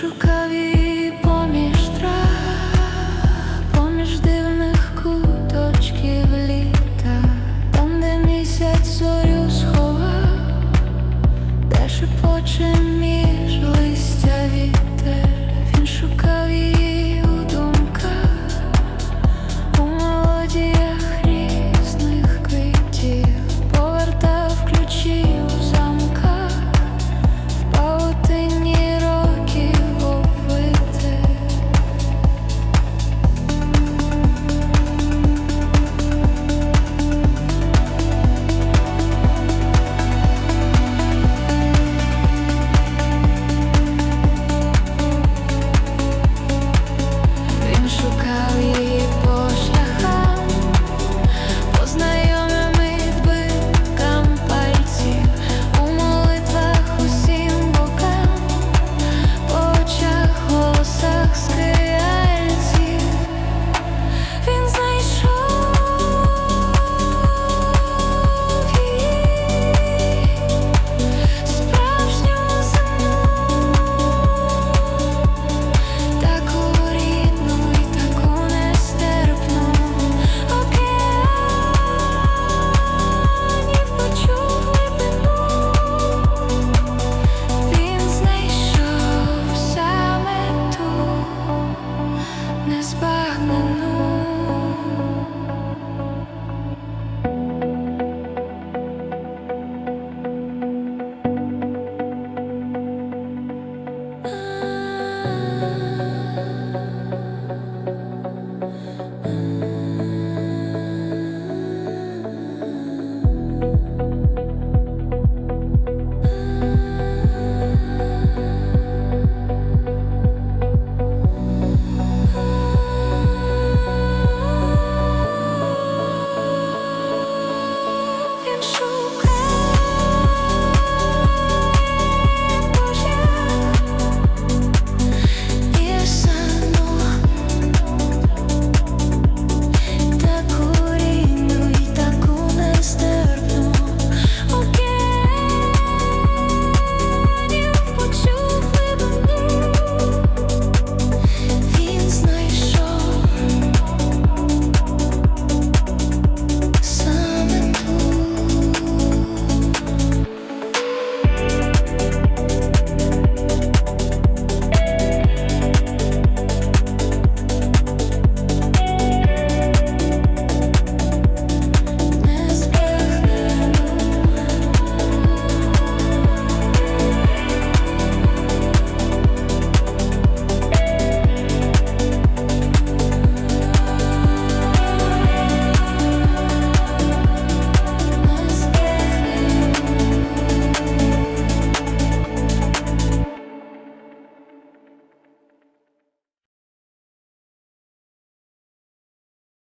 шукав поміж трав, поміж дивних куточків літа, там, де місяць зорю сховав, де шепоче незбагнену.